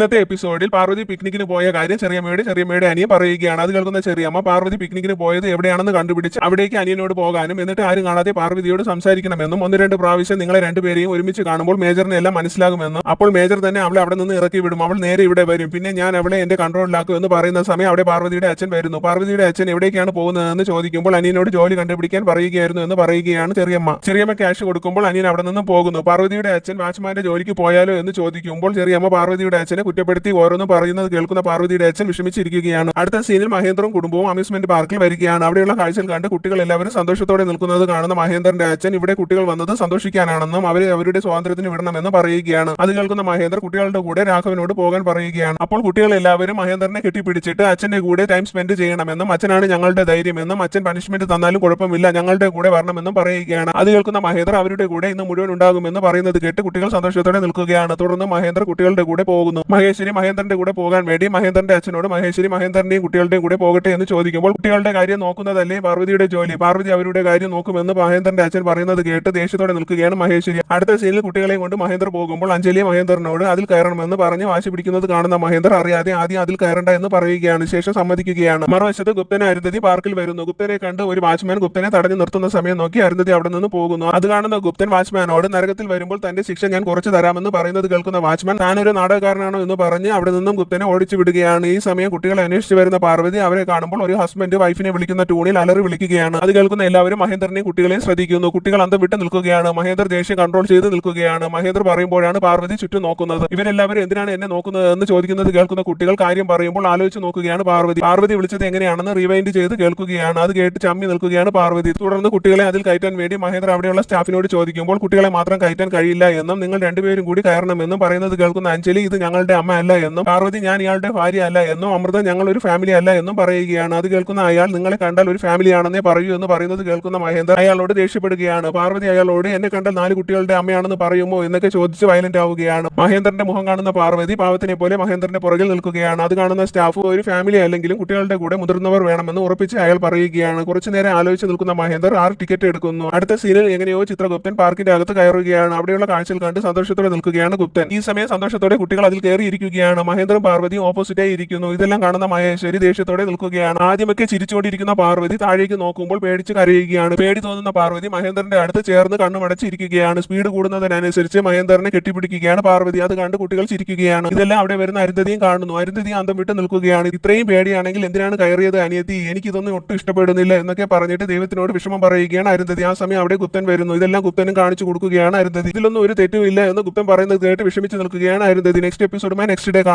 ഇന്നത്തെ എപ്പിസോഡിൽ പാർവതി പിക്നിക്കിന് പോയ കാര്യം ചെറിയമ്മയുടെ ചെറിയമ്മയുടെ അനിയൻ പറയുകയാണ്. അത് കേൾക്കുന്ന ചെറിയമ്മ പാർവതി പിക്നിക്കിന് പോയത് എവിടെയാണെന്ന് കണ്ടുപിടിച്ച് അവിടേക്ക് അനിയനോട് പോകാനും എന്നിട്ട് ആരും കാണാതെ പാർവതിയോട് സംസാരിക്കണമെന്നും ഒന്ന് രണ്ട് പ്രാവശ്യം നിങ്ങളെ രണ്ടുപേരെയും ഒരുമിച്ച് കാണുമ്പോൾ മേജറിനെ എല്ലാം മനസ്സിലാകുമെന്നും അപ്പോൾ മേജർ തന്നെ അവളെ അവിടെ നിന്ന് ഇറക്കി വിടും. അവൾ നേരെ ഇവിടെ വരും. പിന്നെ ഞാൻ അവളെ എന്റെ കൺട്രോളിലാക്കും എന്ന് പറയുന്ന സമയം അവിടെ പാർവതിയുടെ അച്ഛൻ വരുന്നു. പാർവതിയുടെ അച്ഛൻ എവിടേക്കാണ് പോകുന്നതെന്ന് ചോദിക്കുമ്പോൾ അനിയനോട് ജോലി കണ്ടുപിടിക്കാൻ പറയുകയായിരുന്നു എന്ന് പറയുകയാണ് ചെറിയമ്മ. ചെറിയമ്മ ക്യാഷ് കൊടുക്കുമ്പോൾ അനിയൻ അവിടെ നിന്നും പോകുന്നു. പാർവതിയുടെ അച്ഛൻ വാച്ച്മാന്റെ ജോലിക്ക് പോയാലോ എന്ന് ചോദിക്കുമ്പോൾ ചെറിയമ്മ പാർവതിയുടെ അച്ഛനെ കുറ്റപ്പെടുത്തി ഓരോന്നും പറയുന്നത് കേൾക്കുന്ന പാർവതിയുടെ അച്ഛൻ വിഷമിച്ചിരിക്കുകയാണ്. അടുത്ത സീനിൽ മഹേന്ദ്രവും കുടുംബവും അമ്യൂസ്മെന്റ് പാർക്കിൽ വരികയാണ്. അവിടെയുള്ള കാഴ്ചകൾ കണ്ട് കുട്ടികൾ എല്ലാവരും സന്തോഷത്തോടെ നിൽക്കുന്നത് കാണുന്ന മഹേന്ദ്രന്റെ അച്ഛൻ ഇവിടെ കുട്ടികൾ വന്നത് സന്തോഷിക്കാനാണെന്നും അവരെ അവരുടെ സ്വാതന്ത്ര്യത്തിന് വിടണമെന്ന് പറയുകയാണ്. അത് കേൾക്കുന്ന മഹേന്ദ്ര കുട്ടികളുടെ കൂടെ രാഘവനോട് പോകാൻ പറയുകയാണ്. അപ്പോൾ കുട്ടികൾ എല്ലാവരും മഹേന്ദ്രനെ കെട്ടിപ്പിടിച്ചിട്ട് അച്ഛന്റെ കൂടെ ടൈം സ്പെൻഡ് ചെയ്യണമെന്നും അച്ഛനാണ് ഞങ്ങളുടെ ധൈര്യമെന്നും അച്ഛൻ പണിഷ്മെന്റ് തന്നാലും കുഴപ്പമില്ല ഞങ്ങളുടെ കൂടെ വരണമെന്നും പറയുകയാണ്. അത് കേൾക്കുന്ന മഹേന്ദ്ര അവരുടെ കൂടെ ഇന്ന് മുഴുവൻ ഉണ്ടാകുമെന്ന് പറയുന്നത് കേട്ട് കുട്ടികൾ സന്തോഷത്തോടെ നിൽക്കുകയാണ്. തുടർന്ന് മഹേന്ദ്ര കുട്ടികളുടെ കൂടെ പോകുന്നു. മഹേശ്വരി മഹേന്ദ്രന്റെ കൂടെ പോകാൻ വേണ്ടി മഹേന്ദ്രന്റെ അച്ഛനോട് മഹേശ്വരി മഹേന്ദ്രന്റെയും കുട്ടികളുടെയും കൂടെ പോകട്ടെ എന്ന് ചോദിക്കുമ്പോൾ കുട്ടികളുടെ കാര്യം നോക്കുന്നതല്ലേ പാർവതിയുടെ ജോലി? പാർവതി അവരുടെ കാര്യം നോക്കുമെന്ന് മഹേന്ദ്രന്റെ അച്ഛൻ പറയുന്നത് കേട്ട് ദേഷ്യത്തോടെ നിൽക്കുകയാണ് മഹേശ്വരി. അടുത്ത സീനിൽ കുട്ടികളെയും കൊണ്ട് മഹേന്ദ്ര പോകുമ്പോൾ അഞ്ജലി മഹേന്ദ്രനോട് അതിൽ കയറണമെന്ന് പറഞ്ഞ് വാശി പിടിക്കുന്നത് കാണുന്ന മഹേന്ദ്ര അറിയാതെ ആദ്യം അതിൽ കയറണ്ട എന്ന് പറയുകയാണ്. ശേഷം സമ്മതിക്കുകയാണ്. മറുവശത്ത് ഗുപ്തനെ അരുന്ധതി പാർക്കിൽ വരുന്നു. ഗുപ്തനെ കണ്ട് ഒരു വാച്ച്മാൻ ഗുപ്തനെ തടഞ്ഞു നിർത്തുന്ന സമയം നോക്കി അരുന്ധതി അവിടെ നിന്ന് പോകുന്നു. അത് കാണുന്ന ഗുപ്തൻ വാച്ച്മാനോട് നരകത്തിൽ വരുമ്പോൾ തന്റെ ശിക്ഷ ഞാൻ കുറച്ച് തരാമെന്ന് പറയുന്നത് കേൾക്കുന്ന വാച്ച്മാൻ താനൊരു നാടകക്കാരനാണോ എന്ന് പറഞ്ഞ് അവിടെ നിന്നും ഗുപ്തനെ ഓടിച്ചു വിടുകയാണ്. ഈ സമയം കുട്ടികളെ അന്വേഷിച്ച് വരുന്ന പാർവതി അവരെ കാണുമ്പോൾ ഒരു ഹസ്ബൻഡ് വൈഫിനെ വിളിക്കുന്ന ടൂണിൽ അലറി വിളിക്കുകയാണ്. അത് കേൾക്കുന്ന എല്ലാവരും മഹേന്ദ്രനെയും കുട്ടികളെയും ശ്രദ്ധിക്കുന്നു. കുട്ടികൾ അന്തം വിട്ട് നിൽക്കുകയാണ്. മഹേന്ദ്ര ദേഷ്യം കൺട്രോൾ ചെയ്ത് നിൽക്കുകയാണ്. മഹേന്ദ്ര പറയുമ്പോഴാണ് പാർവതി ചുറ്റും നോക്കുന്നത്. ഇവരെല്ലാവരും എന്തിനാണ് എന്നെ നോക്കുന്നത് എന്ന് ചോദിക്കുന്നത് കേൾക്കുന്ന കുട്ടികൾ കാര്യം പറയുമ്പോൾ ആലോചിച്ച് നോക്കുകയാണ് പാർവതി. പാർവതി വിളിച്ചത് എങ്ങനെയാണെന്ന് റിവൈൻഡ് ചെയ്ത് കേൾക്കുകയാണ്. അത് കേട്ട് ചമ്മി നിൽക്കുകയാണ് പാർവതി. തുടർന്ന് കുട്ടികളെ അതിൽ കയറ്റാൻ വേണ്ടി മഹേന്ദ്ര അവിടെയുള്ള സ്റ്റാഫിനോട് ചോദിക്കുമ്പോൾ കുട്ടികളെ മാത്രം കയറ്റാൻ കഴിയില്ല എന്നും നിങ്ങൾ രണ്ടുപേരും കൂടി കയറണമെന്നും പറയുന്നത് കേൾക്കുന്ന അഞ്ജലി ഇത് ഞങ്ങളുടെ അമ്മ അല്ല എന്നും പാർവതി ഞാൻ ഇയാളുടെ ഭാര്യ അല്ല എന്നും അമൃത ഞങ്ങൾ ഒരു ഫാമിലി അല്ല എന്നും പറയുകയാണ്. അത് കേൾക്കുന്ന അയാൾ നിങ്ങളെ കണ്ടാൽ ഒരു ഫാമിലി ആണെന്നേ പറയൂ എന്ന് പറയുന്നത് കേൾക്കുന്ന മഹേന്ദ്ര അയാളോട് ദേഷ്യപ്പെടുകയാണ്. പാർവതി അയാളോട് എന്നെ കണ്ടാൽ നാല് കുട്ടികളുടെ അമ്മയാണെന്ന് പറയുമോ? എന്നൊക്കെ ചോദിച്ച് വയലന്റ് ആവുകയാണ്. മഹേന്ദ്രന്റെ മുഖം കാണുന്ന പാർവതി പാവത്തിനെ പോലെ മഹേന്ദ്രന്റെ പുറകിൽ നിൽക്കുകയാണ്. അത് കാണുന്ന സ്റ്റാഫ് ഒരു ഫാമിലി അല്ലെങ്കിലും കുട്ടികളുടെ കൂടെ മുതിർന്നവർ വേണമെന്ന് ഉറപ്പിച്ച് അയാൾ പറയുകയാണ്. കുറച്ചു നേരം ആലോചിച്ച് നിൽക്കുന്ന മഹേന്ദ്ര ആറ് ടിക്കറ്റ് എടുക്കുന്നു. അടുത്ത സീനിൽ എങ്ങനെയോ ചിത്രഗുപ്തൻ പാർക്കിന്റെ അകത്ത് കയറുകയാണ്. അവിടെയുള്ള കാഴ്ചകൾ കണ്ട് സന്തോഷത്തോടെ നിൽക്കുകയാണ് ഗുപ്തൻ. ഈ സമയം സന്തോഷത്തോടെ കുട്ടികൾ അതിൽ കയറിയിരിക്കുകയാണ്. മഹേന്ദ്രൻ പാർവതിയും ഓപ്പോസിറ്റായി ഇരിക്കുന്നു. ഇതെല്ലാം കാണുന്ന മഹേശ്വരി ദേഷ്യത്തോടെ നിൽക്കുകയാണ്. ആദ്യമൊക്കെ ചിരിച്ചുകൊണ്ടിരിക്കുന്ന പാർവതി താഴേക്ക് നോക്കുമ്പോൾ പേടിച്ച് കരയുകയാണ്. പേടി തോന്നുന്ന പാർവതി മഹേന്ദ്രന്റെ അടുത്ത് ചേർന്ന് കണ്ണുമടച്ചിരിക്കുകയാണ്. സ്പീഡ് കൂടുന്നതിനനുസരിച്ച് മഹേന്ദ്രനെ കെട്ടിപ്പിടിക്കുകയാണ് പാർവതി. അത് കണ്ട് കുട്ടികൾ ചിരിക്കുകയാണ്. ഇതെല്ലാം അവിടെ വരുന്ന അരുന്ധതിയും കാണുന്നു. അരുന്ധതി അന്തം വിട്ട് നിൽക്കുകയാണ്. ഇത്രയും പേടിയാണെങ്കിൽ എന്തിനാണ് കയറിയത് അനിയത്തി? എനിക്കിതൊന്നും ഒട്ടും ഇഷ്ടപ്പെടുന്നില്ല എന്നൊക്കെ പറഞ്ഞിട്ട് ദൈവത്തിനോട് വിഷമം പറയുകയാണ് അരുന്ധതി. ആ സമയം അവിടെ ഗുപ്തൻ വരുന്നു. ഇതെല്ലാം ഗുപ്തനും കാണിച്ചു കൊടുക്കുകയാണ് അരുന്ധതി. ഇതിലൊന്നും ഒരു തെറ്റുമില്ല എന്ന് ഗുപ്തൻ പറയുന്നത് കേട്ട് വിഷമിച്ച് നിൽക്കുകയാണ് അരുന്ധതി. നെക്സ്റ്റ് ನೋಡುಮಾ ನೆಕ್ಸ್ಟ್ ಡೇ